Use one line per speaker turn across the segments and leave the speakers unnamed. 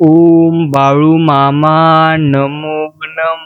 ओम बाळू मामा नमो नम.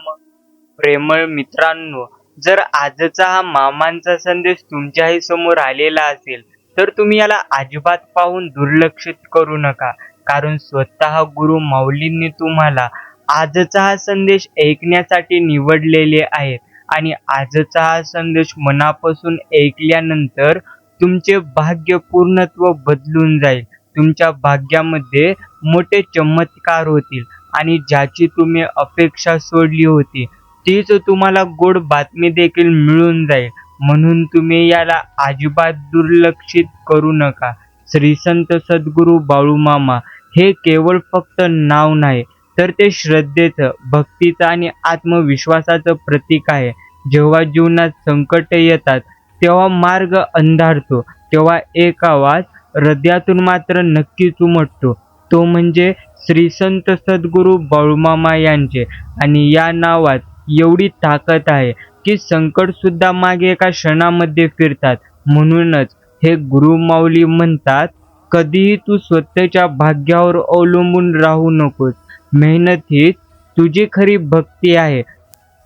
प्रेमळ मित्रांनो जर आजचा हा मामांचा संदेश तुमच्याही समोर आलेला असेल तर तुम्ही याला अजिबात पाहून दुर्लक्षित करू नका. कारण स्वतः गुरु माऊलींनी तुम्हाला आजचा हा संदेश ऐकण्यासाठी निवडलेले आहेत. आणि आजचा हा संदेश मनापासून ऐकल्यानंतर तुमचे भाग्य पूर्णत्व बदलून जाईल. तुमच्या भाग्यामध्ये मोठे चमत्कार होतील आणि ज्याची तुम्ही अपेक्षा सोडली होती तीच तुम्हाला गोड बातमी देखील मिळून जाईल. म्हणून तुम्ही याला अजिबात दुर्लक्षित करू नका. श्री संत सद्गुरू बाळूमामा हे केवळ फक्त नाव नाही तर ते श्रद्धेचं भक्तीचं आणि आत्मविश्वासाचं प्रतीक आहे. जेव्हा जीवनात संकट येतात तेव्हा मार्ग अंधारतो तेव्हा एक आवाज हृदयातून मात्र नक्कीच उमटतो. तो म्हणजे श्री संत सद्गुरू बाळूमामा यांचे. आणि या नावात एवढी ताकद आहे की संकटसुद्धा मागे एका क्षणामध्ये फिरतात. म्हणूनच हे गुरुमाऊली म्हणतात कधीही तू स्वतःच्या भाग्यावर अवलंबून राहू नकोस. मेहनत हीच तुझी खरी भक्ती आहे.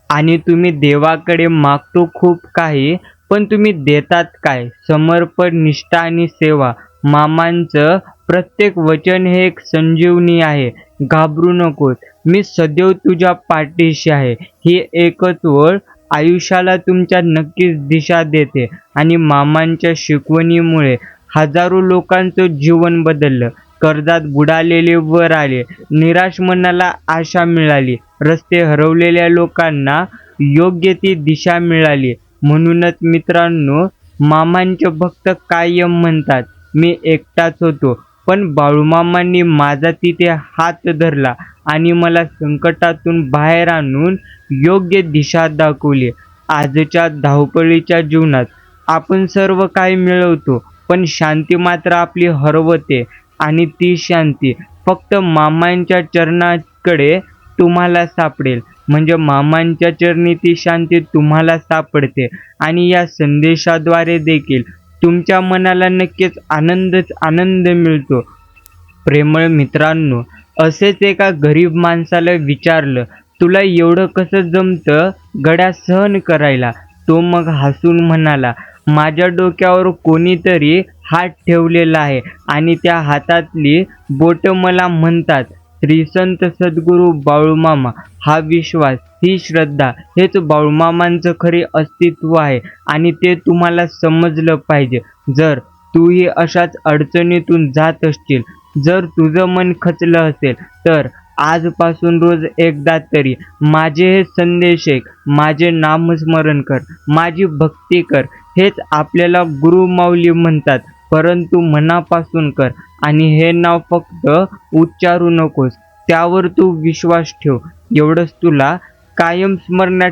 आणि तुम्ही देवाकडे मागतो खूप काही पण तुम्ही देतात काय? समर्पण निष्ठा आणि सेवा. मामांचं प्रत्येक वचन हे एक संजीवनी आहे. घाबरू नकोस. मी सदैव तुझ्या पाठीशी आहे. ही एकच वळ आयुष्याला तुमच्या नक्कीच दिशा देते आणि मामांच्या शिकवणीमुळे हजारो लोकांचं जीवन बदललं. कर्जात बुडालेले वर आले. निराश मनाला आशा मिळाली. रस्ते हरवलेल्या लोकांना योग्य ती दिशा मिळाली. म्हणूनच मित्रांनो मामांचे भक्त कायम म्हणतात मी एकटाच होतो. पण बाळूमामांनी माझा तिथे हात धरला आणि मला संकटातून बाहेर आणून योग्य दिशा दाखवली. आजच्या धावपळीच्या जीवनात आपण सर्व काही मिळवतो पण शांती मात्र आपली हरवते आणि ती शांती फक्त मामांच्या चरणाकडे तुम्हाला सापडेल. म्हणजे मामांच्या चरणी ती शांती तुम्हाला सापडते आणि या संदेशाद्वारे देखील तुमच्या मनाला नक्कीच आनंदच आनंद मिळतो. प्रेमळ मित्रांनो असेच एका गरीब माणसाला विचारलं तुला एवढं कसं जमतं गड्या सहन करायला? तो मग हसून म्हणाला माझ्या डोक्यावर कोणीतरी हात ठेवलेला आहे आणि त्या हातातली बोटं मला म्हणतात श्री संत सद्गुरू बाळूमामा हा विश्वास ही श्रद्धा हेच बाळूमामांचं खरे अस्तित्व आहे आणि ते तुम्हाला समजलं पाहिजे. जर तूही अशाच अडचणीतून जात असशील जर तुझं मन खचलं असेल तर आजपासून रोज एकदा तरी माझे हे संदेश एक माझे नामस्मरण कर माझी भक्ती कर हेच आपल्याला गुरुमाऊली म्हणतात. परंतु मनापासून कर आणि हे नाव फक्त उच्चारू नकोस त्यावर तू विश्वास ठेव. एवढंच तुला कायम स्मरणात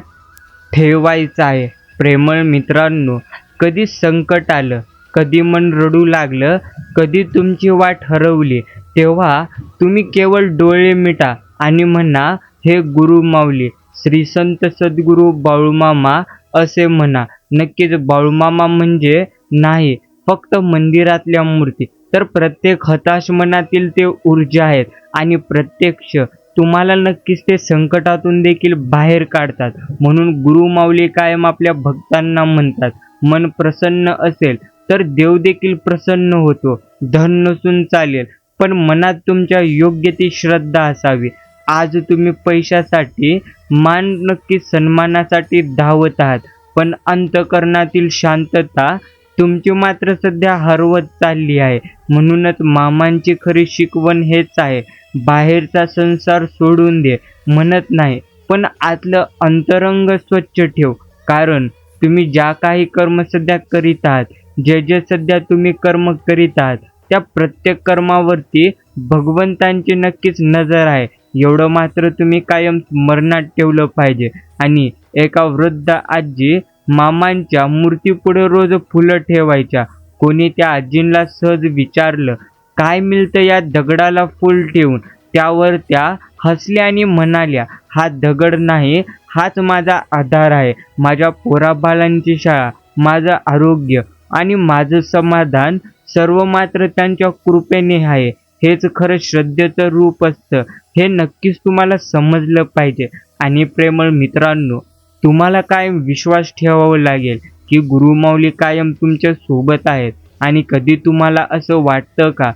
ठेवायचं आहे. प्रेमळ मित्रांनो कधी संकट आलं कधी मन रडू लागलं कधी तुमची वाट हरवली तेव्हा तुम्ही केवळ डोळे मिटा आणि म्हणा हे गुरु माऊली श्री संत सद्गुरू बाळूमामा असे म्हणा. नक्कीच बाळूमामा म्हणजे नाही फक्त मंदिरातल्या मूर्ती. तर प्रत्येक हताश मनातील ते ऊर्जा आहेत आणि प्रत्यक्ष तुम्हाला नक्कीच ते संकटातून देखील बाहेर काढतात. म्हणून गुरु माऊली कायम आपल्या भक्तांना म्हणतात मन प्रसन्न असेल तर देव देखील प्रसन्न होतो. धन नसून चालेल पण मनात तुमच्या योग्य ती श्रद्धा असावी. आज तुम्ही पैशासाठी मान नक्की सन्मानासाठी धावत आहात पण अंतकरणातील शांतता तुमची मात्र सध्या हरवत चालली आहे. म्हणूनच मामांची खरी शिकवण हेच आहे. बाहेरचा संसार सोडून दे. म्हणत नाही पण आतलं अंतरंग स्वच्छ ठेव. कारण तुम्ही ज्या काही कर्म सध्या करीत आहात जे जे सध्या तुम्ही कर्म करीत आहात त्या प्रत्येक कर्मावरती भगवंतांची नक्कीच नजर आहे. एवढं मात्र तुम्ही कायम स्मरणात ठेवलं पाहिजे. आणि एका वृद्ध आजी मामांच्या मूर्तीपुढे रोज फुलं ठेवायच्या. कोणी त्या आजींना सहज विचारलं काय मिळतं या दगडाला फुल ठेवून? त्यावर त्या हसल्या आणि म्हणाल्या हा दगड नाही हाच माझा आधार आहे. माझ्या पोराबाळांची शाळा माझं आरोग्य आणि माझं समाधान सर्व मात्र त्यांच्या कृपेने आहे. हेच खरं श्रद्धेचं रूप असतं. हे नक्कीच तुम्हाला समजलं पाहिजे. आणि प्रेमळ मित्रांनो तुम्हाला कायम विश्वास ठेवावा लागेल की गुरुमाऊली कायम तुमच्यासोबत आहेत. आणि कधी तुम्हाला असं वाटतं का?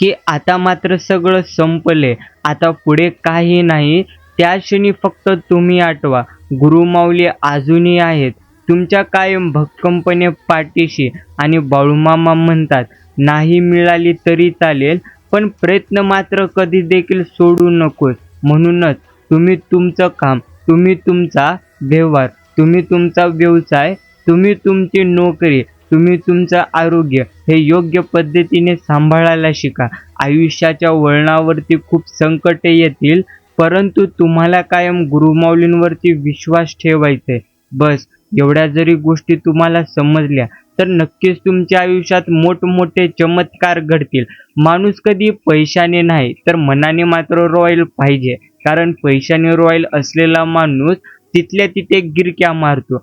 की आता मात्र सगळं संपले आता पुढे काही नाही त्या क्षणी फक्त तुम्ही आठवा गुरुमाऊली अजूनही आहेत. तुमच्या कायम भक्कमपणे पाठीशी आणि बाळूमामा म्हणतात नाही मिळाली तरी चालेल पण प्रयत्न मात्र कधी देखील सोडू नकोस. म्हणूनच तुम्ही तुमचं काम तुम्ही तुमचा व्यवहार तुम्ही तुमचा व्यवसाय तुम्ही तुमची नोकरी तुम्ही तुमचं आरोग्य हे योग्य पद्धतीने सांभाळायला शिका. आयुष्याच्या वळणावरती खूप संकटे येतील परंतु तुम्हाला कायम गुरुमाऊलींवरती विश्वास ठेवायचा आहे बस एवढ्या जरी गोष्टी तुम्हाला समजल्या तर नक्कीच तुमच्या आयुष्यात मोठमोठे चमत्कार घडतील. माणूस कधी पैशाने नाही तर मनाने मात्र रॉयल पाहिजे. कारण पैशाने रॉयल असलेला माणूस तिथल्या तिथे गिरक्या मारतो.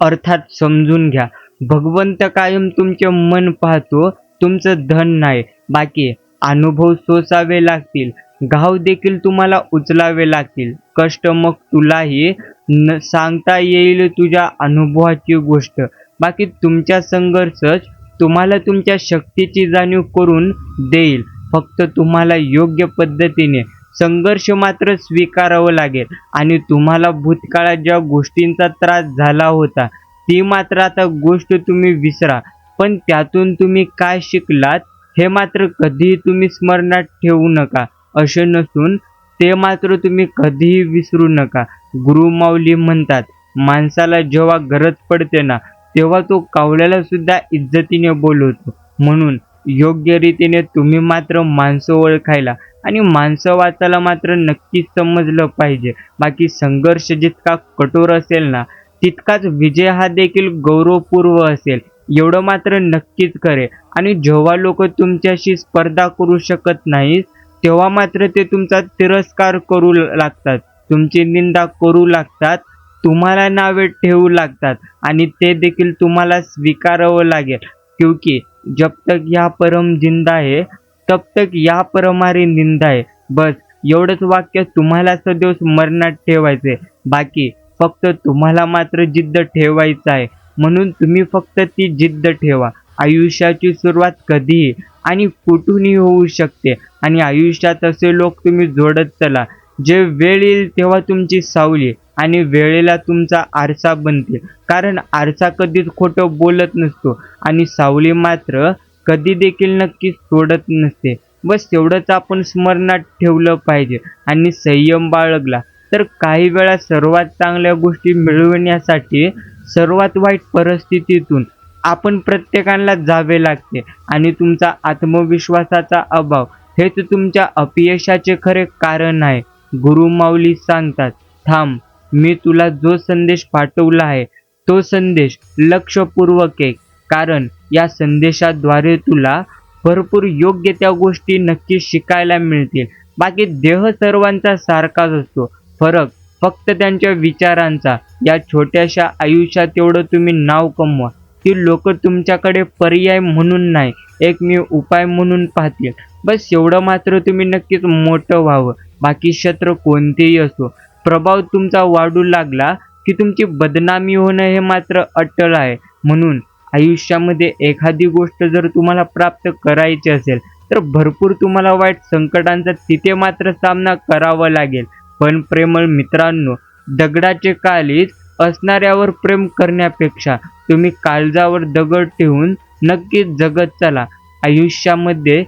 अर्थात समजून घ्या. भगवंत कायम तुमचे मन पाहतो तुमचं धन नाही. बाकी अनुभव सोसावे लागतील. घाव देखील तुम्हाला उचलावे लागतील. कष्ट मग तुलाही न सांगता येईल तुझ्या अनुभवाची गोष्ट. बाकी तुमच्या संघर्षच तुम्हाला तुमच्या शक्तीची जाणीव करून देईल. फक्त तुम्हाला योग्य पद्धतीने संघर्ष मात्र स्वीकारावं लागेल. आणि तुम्हाला भूतकाळात ज्या गोष्टींचा त्रास झाला होता ती मात्र आता गोष्ट तुम्ही विसरा. पण त्यातून तुम्ही काय शिकलात हे मात्र कधीही तुम्ही स्मरणात ठेवू नका. असे नसून ते मात्र तुम्ही कधीही विसरू नका. गुरुमाऊली म्हणतात माणसाला जेव्हा गरज पडते ना तेव्हा तो कावळ्याला सुद्धा इज्जतीने बोलवतो. म्हणून योग्य रीतीने तुम्ही मात्र माणसं ओळखायला आणि माणसं वाचायला मात्र नक्कीच समजलं पाहिजे. बाकी संघर्ष जितका कठोर असेल ना तितकाच विजय हा देखील गौरवपूर्व असेल. एवढं मात्र नक्कीच करे आणि जेव्हा लोक तुमच्याशी स्पर्धा करू शकत नाहीत तेव्हा मात्र ते तुमचा तिरस्कार करू लागतात. तुमची निंदा करू लागतात तुम्हाला नावे ठेवू लागतात आणि ते देखील तुम्हाला स्वीकारावं लागेल. क्योंकि जब तक या परम जिंदा है तब तक या परमारी निंदा आहे. बस एवढंच वाक्य तुम्हाला सदैव स्मरणात ठेवायचे बाकी फक्त तुम्हाला मात्र जिद्द ठेवायचं आहे. म्हणून तुम्ही फक्त ती जिद्द ठेवा. आयुष्याची सुरुवात कधीही आणि कुठूनही होऊ शकते. आणि आयुष्यात असे लोक तुम्ही जोडत चला. जे वेळ येईल तेव्हा तुमची सावली आणि वेळेला तुमचा आरसा बनतील. कारण आरसा कधीच खोटं बोलत नसतो. आणि सावली मात्र कधी देखील नक्की सोडत नसते. बस तेवढंच आपण स्मरणात ठेवलं पाहिजे आणि संयम बाळगला. तर काही वेळा सर्वात चांगल्या गोष्टी मिळवण्यासाठी सर्वात वाईट परिस्थितीतून आपण प्रत्येकाला जावे लागते आणि तुमचा आत्मविश्वासाचा अभाव हेच तुमच्या अपयशाचे खरे कारण आहे. गुरुमाऊली सांगतात थांब मी तुला जो संदेश पाठवला आहे तो संदेश लक्षपूर्वक आहे कारण या संदेशाद्वारे तुला भरपूर योग्य त्या गोष्टी नक्की शिकायला मिळतील. बाकी देह सर्वांचा सारखाच असतो. फरक फक्त त्यांच्या विचारांचा. या छोट्याशा आयुष्यात एवढं तुम्ही नाव कमवा. की लोक तुमच्याकडे पर्याय म्हणून नाही एक मी उपाय म्हणून पाहतील. बस एवढं मात्र तुम्ही नक्कीच मोठं व्हावं. बाकी शत्र कोणतेही असो प्रभाव तुमचा वाढू लागला की तुमची बदनामी होणं हे मात्र अटल आहे. म्हणून आयुष्यामध्ये एखादी गोष्ट जर तुम्हाला प्राप्त करायची असेल तर भरपूर तुम्हाला वाईट संकटांचा तिथे मात्र सामना करावा लागेल. पण प्रेमळ मित्रांनो दगडाचे काळीज असणाऱ्यावर प्रेम करण्यापेक्षा तुम्ही काळजावर दगड ठेवून नक्कीच जगत चला. आयुष्यामध्ये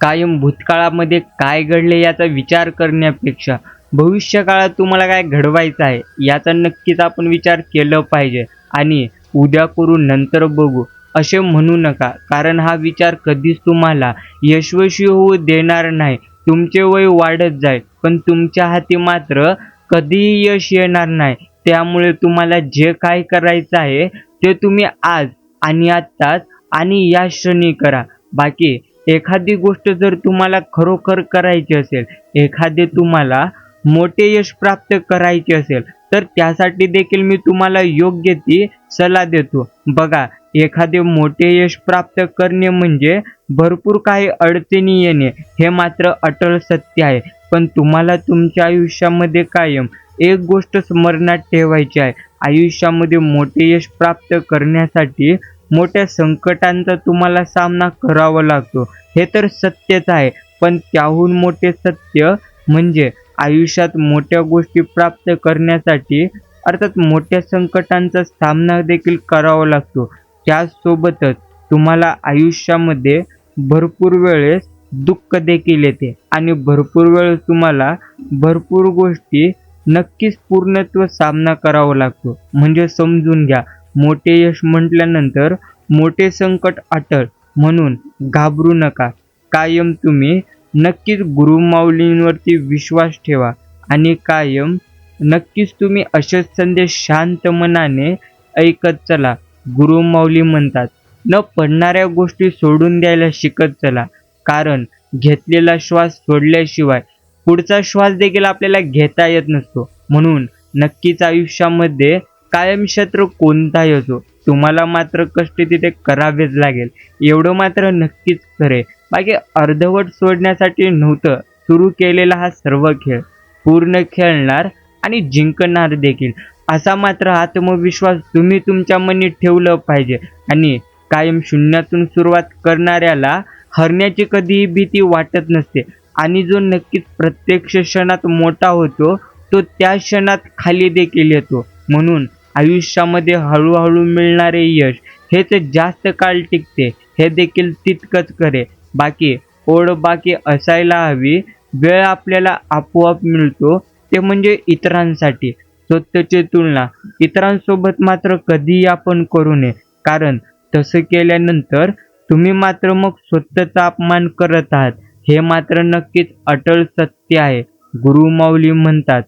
कायम भूतकाळामध्ये काय घडले याचा विचार करण्यापेक्षा भविष्य काळात तुम्हाला काय घडवायचं आहे याचा नक्कीच आपण विचार केलं पाहिजे. आणि उद्या करू नंतर बघू. असे म्हणू नका कारण हा विचार कधीच तुम्हाला यशस्वी होऊ देणार नाही. तुमचे वय वाढत जाईल पण तुमच्या हाती मात्र कधीही यश येणार नाही. त्यामुळे तुम्हाला जे काय करायचं आहे ते तुम्ही आज आणि आत्ताच आणि या क्षणी करा. बाकी एखादी गोष्ट जर तुम्हाला खरोखर करायची असेल एखादे तुम्हाला मोठे यश प्राप्त करायचे असेल तर त्यासाठी देखील मी तुम्हाला योग्य ती सल्ला देतो. बघा एखादे मोठे यश प्राप्त करणे म्हणजे भरपूर काही अडचणी येणे हे मात्र अटल सत्य आहे. पण तुम्हाला तुमच्या आयुष्यामध्ये कायम एक गोष्ट स्मरणात ठेवायची आहे. आयुष्यामध्ये मोठे यश प्राप्त करण्यासाठी मोठ्या संकटांचा तुम्हाला सामना करावा लागतो. हे तर सत्यच आहे पण त्याहून मोठे सत्य म्हणजे आयुष्यात मोठ्या गोष्टी प्राप्त करण्यासाठी अर्थात मोठ्या संकटांचा सामना देखील करावा लागतो. त्याचसोबतच तुम्हाला आयुष्यामध्ये भरपूर वेळेस दुःख देखील येते आणि भरपूर वेळेस तुम्हाला भरपूर गोष्टी नक्कीच पूर्णत्व सामना करावा लागतो. म्हणजे समजून घ्या मोठे यश म्हटल्यानंतर मोठे संकट अटळ म्हणून घाबरू नका. कायम तुम्ही नक्कीच गुरुमाऊलींवरती विश्वास ठेवा आणि कायम नक्कीच तुम्ही असेच संदेश शांत मनाने ऐकत चला. गुरुमाऊली म्हणतात न पडणाऱ्या गोष्टी सोडून द्यायला शिकत चला. कारण घेतलेला श्वास सोडल्याशिवाय पुढचा श्वास देखील आपल्याला घेता येत नसतो. म्हणून नक्कीच आयुष्यामध्ये कायम शत्रू कोणताही असो तुम्हाला मात्र कष्ट तिथे करावेच लागेल. एवढं मात्र नक्कीच खरे. बाकी अर्धवट सोडण्यासाठी नव्हतं. सुरू केलेला हा सर्व खेळ. पूर्ण खेळणार आणि जिंकणार देखील. असा मात्र आत्मविश्वास तुम्ही तुमच्या मनी ठेवलं पाहिजे. आणि कायम शून्यातून सुरुवात करणाऱ्याला हरण्याची कधीही भीती वाटत नसते. आणि जो नक्कीच प्रत्यक्ष क्षणात मोठा होतो तो त्या क्षणात खाली देखील येतो. म्हणून आयुष्यामध्ये हळूहळू मिळणारे यश हेच जास्त काळ टिकते हे देखील तितकंच करे बाकी ओढ बाकी असायला हवी. वेळ आपल्याला आपोआप मिळतो. ते म्हणजे इतरांसाठी. स्वतःची तुलना. इतरांसोबत मात्र कधीही आपण करू नये. कारण तसं केल्यानंतर तुम्ही मात्र मग स्वतःचा अपमान करत आहात. हे मात्र नक्कीच अटल सत्य आहे. गुरुमाऊली म्हणतात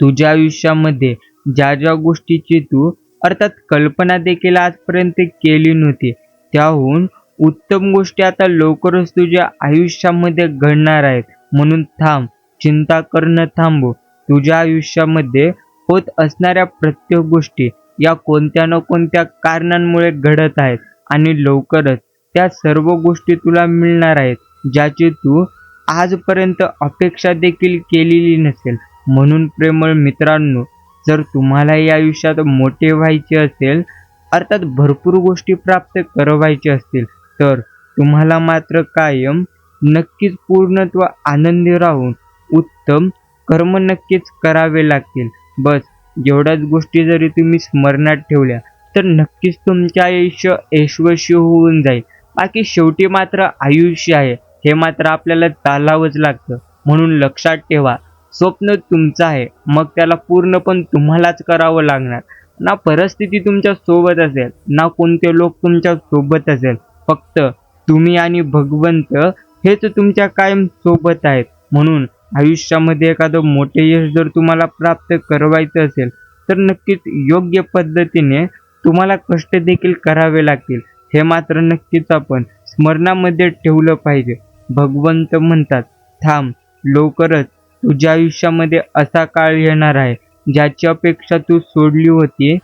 तुझ्या आयुष्यामध्ये ज्या ज्या गोष्टीची तू अर्थात कल्पना देखील आजपर्यंत केली नव्हती त्याहून उत्तम गोष्टी आता लवकरच तुझ्या आयुष्यामध्ये घडणार आहेत. म्हणून थांब चिंता करणं थांबू तुझ्या आयुष्यामध्ये होत असणाऱ्या प्रत्येक गोष्टी या कोणत्या ना कोणत्या कारणांमुळे घडत आहेत आणि लवकरच त्या सर्व गोष्टी तुला मिळणार आहेत ज्याची तू आजपर्यंत अपेक्षा देखील केलेली नसेल. म्हणून प्रेमळ मित्रांनो जर तुम्हाला या आयुष्यात मोठे व्हायचे असेल अर्थात भरपूर गोष्टी प्राप्त करवायचे असतील तर तुम्हाला मात्र कायम नक्कीच पूर्णत्व आनंदी राहून उत्तम कर्म नक्कीच करावे लागतील. बस एवढ्याच गोष्टी जरी तुम्ही स्मरणात ठेवल्या तर नक्कीच तुमचे आयुष्य यशस्वी होऊन जाईल. बाकी शेवटी मात्र आयुष्य आहे हे मात्र आपल्याला चालावंच लागतं. म्हणून लक्षात ठेवा स्वप्न तुमचं आहे मग त्याला पूर्ण पण तुम्हालाच करावं लागणार. ना परिस्थिती तुमच्यासोबत असेल ना कोणते लोक तुमच्यासोबत असेल. फक्त तुम्ही आणि भगवंत हेच तुमच्या कायम सोबत आहेत. म्हणून आयुष्यामध्ये एखादं मोठे यश जर तुम्हाला प्राप्त करवायचं असेल तर नक्कीच योग्य पद्धतीने तुम्हाला कष्ट देखील करावे लागतील. हे मात्र नक्कीच आपण स्मरणामध्ये ठेवलं पाहिजे. भगवंत म्हणतात थांब लवकरच तुझ्या आयुष्यामध्ये असा काळ येणार आहे ज्याची अपेक्षा तू सोडली होती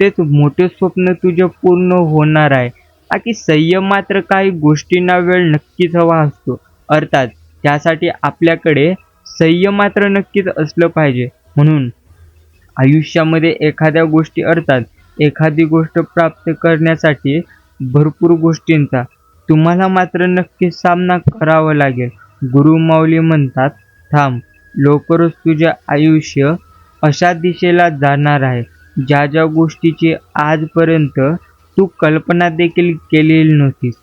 तेच मोठे स्वप्न तुझे पूर्ण होणार आहे. बाकी संयम मात्र काही गोष्टींना वेळ नक्कीच हवा असतो. अर्थात त्यासाठी आपल्याकडे संयम मात्र नक्कीच असलं पाहिजे. म्हणून आयुष्यामध्ये एखाद्या गोष्टी अर्थात एखादी गोष्ट प्राप्त करण्यासाठी भरपूर गोष्टींचा तुम्हाला मात्र नक्कीच सामना करावा लागेल. गुरुमाऊली म्हणतात थांब लवकरच तुझे आयुष्य अशा दिशेला जाणार आहे. ज्या ज्या गोष्टीची आजपर्यंत तू कल्पना देखील केलेली नव्हतीस.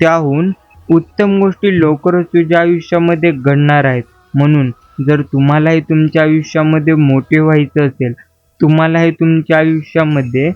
त्याहून उत्तम गोष्टी लवकरच तुझ्या आयुष्यामध्ये घडणार आहेत. म्हणून जर तुम्हालाही तुमच्या आयुष्यामध्ये मोठे व्हायचं असेल तुम्हालाही तुमच्या आयुष्यामध्ये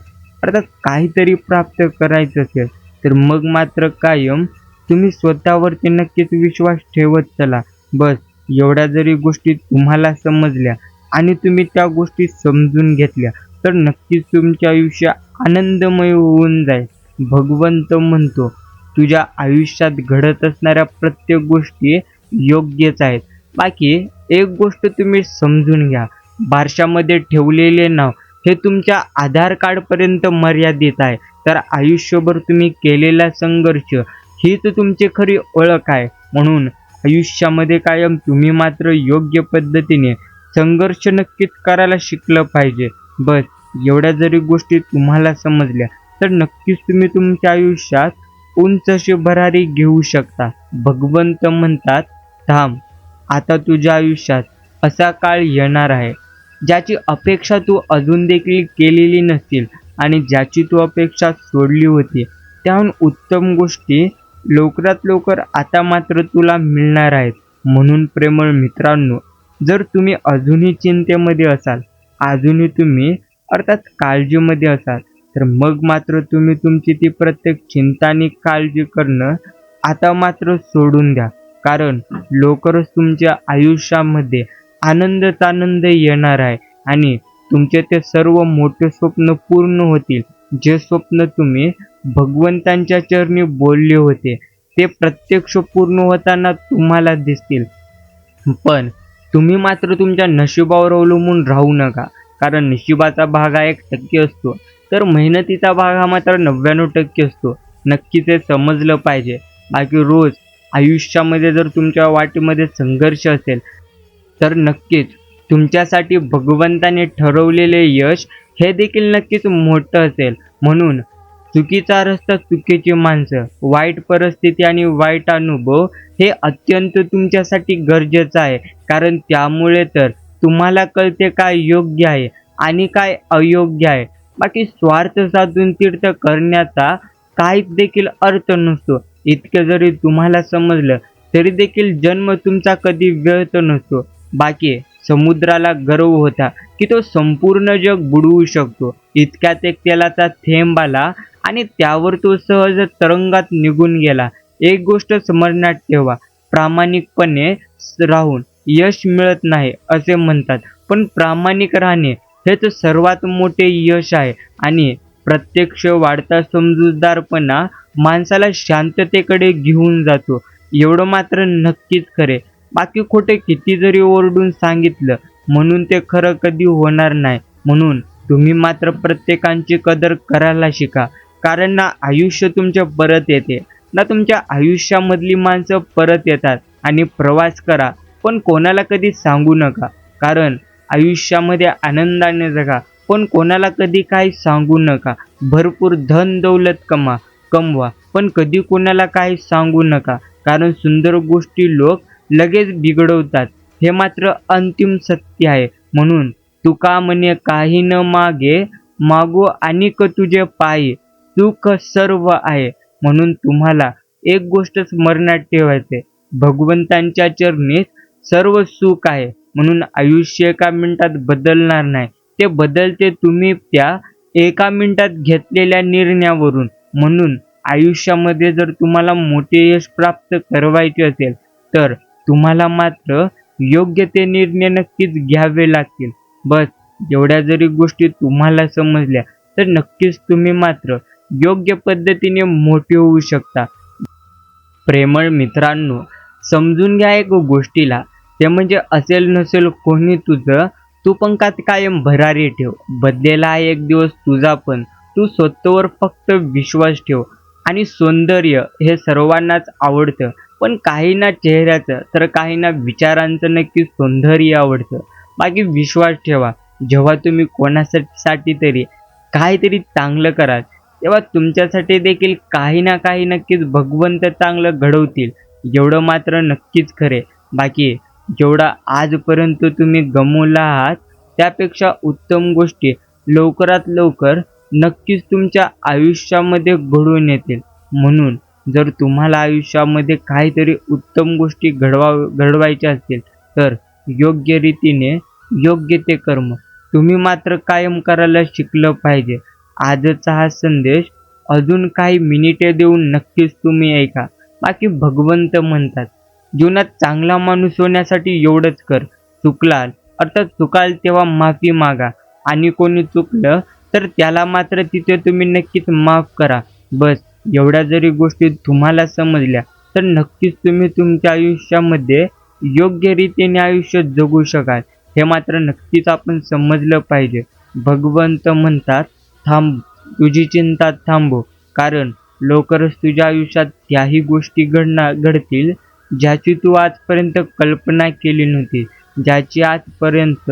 अर्थात काहीतरी प्राप्त करायचं असेल तर मग मात्र कायम तुम्ही स्वतःवरती नक्कीच विश्वास ठेवत चला. बस एवढ्या जरी गोष्टी तुम्हाला समजल्या आणि तुम्ही त्या गोष्टी समजून घेतल्या तर नक्कीच तुमचे आयुष्य आनंदमय होऊन जाईल भगवंत म्हणतो तुझ्या आयुष्यात घडत असणाऱ्या प्रत्येक गोष्टी योग्यच आहेत. बाकी एक गोष्ट तुम्ही समजून घ्या. बारशामध्ये ठेवलेले नाव हे तुमच्या आधार कार्डपर्यंत मर्यादित आहे. तर आयुष्यभर तुम्ही केलेला संघर्ष हीच तुमची खरी ओळख आहे. म्हणून आयुष्यामध्ये कायम तुम्ही मात्र योग्य पद्धतीने संघर्ष नक्कीच करायला शिकलं पाहिजे. बस. एवढ्या जरी गोष्टी तुम्हाला समजल्या तर नक्कीच तुम्ही तुमच्या आयुष्यात उंच अशी भरारी घेऊ शकता. भगवंत म्हणतात थांब आता तुझ्या आयुष्यात असा काळ येणार आहे ज्याची अपेक्षा तू अजून देखील केलेली नसतील आणि ज्याची तू अपेक्षा सोडली होती. त्याहून उत्तम गोष्टी लवकरात लवकर आता मात्र तुला मिळणार आहेत. म्हणून प्रेमळ मित्रांनो जर तुम्ही अजूनही चिंतेमध्ये असाल अजूनही तुम्ही अर्थात काळजीमध्ये असाल तर मग मात्र तुम्ही तुमची ती प्रत्येक चिंता आणि काळजी करणं आता मात्र सोडून द्या. कारण लवकरच तुमच्या आयुष्यामध्ये आनंदच आनंद येणार आहे आणि तुमचे ते सर्व मोठे स्वप्न पूर्ण होतील. जे स्वप्न तुम्ही भगवंतांच्या चरणी बोलले होते ते प्रत्यक्ष पूर्ण होताना तुम्हाला दिसतील. पण तुम्ही मात्र तुमच्या नशिबावर अवलंबून राहू नका. कारण नशिबाचा भाग हा एक टक्के असतो. तर मेहनतीचा भाग हा मात्र नव्याण्णव टक्के असतो. नक्की ते समजलं पाहिजे. बाकी रोज आयुष्यामध्ये जर तुमच्या वाटेमध्ये संघर्ष असेल तर नक्कीच तुमच्यासाठी भगवंताने ठरवलेले यश हे देखील नक्कीच मोठं असेल. म्हणून चुकीचा रस्ता चुकीची माणसं वाईट परिस्थिती आणि वाईट अनुभव हे अत्यंत तुमच्यासाठी गरजेचं आहे. कारण त्यामुळे तर तुम्हाला कळते काय योग्य आहे आणि काय अयोग्य आहे. बाकी स्वार्थ साधून तीर्थ करण्याचा काहीच देखील अर्थ नसतो. इतकं जरी तुम्हाला समजलं तरी देखील जन्म तुमचा कधी व्यर्थ नसतो. बाकी समुद्राला गर्व होता की तो संपूर्ण जग बुडवू शकतो. इतक्यात एक तेलाचा थेंब आला आणि त्यावर तो सहज तरंगात निघून गेला. एक गोष्ट स्मरणात ठेवा प्रामाणिकपणे राहून यश मिळत नाही असे म्हणतात. पण प्रामाणिक राहणे हेच सर्वात मोठे यश आहे आणि प्रत्यक्ष वाढता समजूतदारपणा माणसाला शांततेकडे घेऊन जातो. एवढं मात्र नक्कीच खरे. बाकी खोटे किती जरी ओरडून सांगितलं म्हणून ते खरं कधी होणार नाही. म्हणून तुम्ही मात्र प्रत्येकांची कदर करायला शिका. कारण ना आयुष्य तुमच्या परत येते ना तुमच्या आयुष्यामधली माणसं परत येतात. आणि प्रवास करा. पण कोणाला कधी सांगू नका. कारण आयुष्यामध्ये आनंदाने जगा पण कोणाला कधी काही सांगू नका. भरपूर धन दौलत कमा कमवा पण कधी कोणाला काही सांगू नका. कारण सुंदर गोष्टी लोक लगेच बिघडवतात. हे मात्र अंतिम सत्य आहे. म्हणून तुका म्हणे काही न मागे मागो आणि क तुझे पायी. सुख सर्व आहे. म्हणून तुम्हाला एक गोष्ट स्मरणात ठेवायचे भगवंतांच्या चरणीत सर्व सुख आहे. म्हणून आयुष्य एका मिनिटात बदलणार नाही. ते बदलते तुम्ही त्या एका मिनिटात घेतलेल्या निर्णयावरून. म्हणून आयुष्यामध्ये जर तुम्हाला मोठे यश प्राप्त करवायचे असेल तर तुम्हाला मात्र योग्य ते निर्णय नक्कीच घ्यावे लागतील. बस एवढ्या जरी गोष्टी तुम्हाला समजल्या तर नक्कीच तुम्ही मात्र योग्य पद्धतीने मोठे होऊ शकता. प्रेमळ मित्रांनो समजून घ्या एक गोष्टीला. ते म्हणजे असेल नसेल कोणी तुझं तू पंखात कायम भरारी ठेव. बदलेला आहे एक दिवस तुझा पण. तू स्वतःवर फक्त विश्वास ठेव. आणि सौंदर्य हे सर्वांनाच आवडतं. पण काहींना चेहऱ्याचं तर काहींना विचारांचं नक्की सौंदर्य आवडतं. बाकी विश्वास ठेवा. जेव्हा तुम्ही कोणासाठी तरी काहीतरी चांगलं कराल तेव्हा तुमच्यासाठी देखील काही ना काही नक्कीच भगवंत चांगलं घडवतील. एवढं मात्र नक्कीच खरे. बाकी जेवढा आजपर्यंत तुम्ही गमवला आहात त्यापेक्षा उत्तम गोष्टी लवकरात लवकर नक्कीच तुमच्या आयुष्यामध्ये घडून येतील. म्हणून जर तुम्हाला आयुष्यामध्ये काहीतरी उत्तम गोष्टी घडवा घडवायच्या असतील तर योग्य रीतीने योग्य ते कर्म. तुम्ही मात्र कायम करायला शिकलं पाहिजे. आजचा हा संदेश अजून काही मिनिटे देऊन नक्कीच तुम्ही ऐका. बाकी भगवंत म्हणतात. जीवनात चांगला माणूस होण्यासाठी एवढंच कर. चुकलाल अर्थात चुकाल तेव्हा माफी मागा. आणि कोणी चुकलं तर त्याला मात्र तिथे तुम्ही नक्कीच माफ करा. बस एवढ्या जरी गोष्टी तुम्हाला समजल्या तर नक्कीच तुम्ही तुमच्या आयुष्यामध्ये योग्य रीतीने आयुष्य जगू शकाल. हे मात्र नक्कीच आपण समजलं पाहिजे. भगवंत म्हणतात थांब तुझी चिंता थांबव. कारण लवकरच तुझ्या आयुष्यात त्याही गोष्टी घडणार घडतील ज्याची तू आजपर्यंत कल्पना केली नव्हती ज्याची आजपर्यंत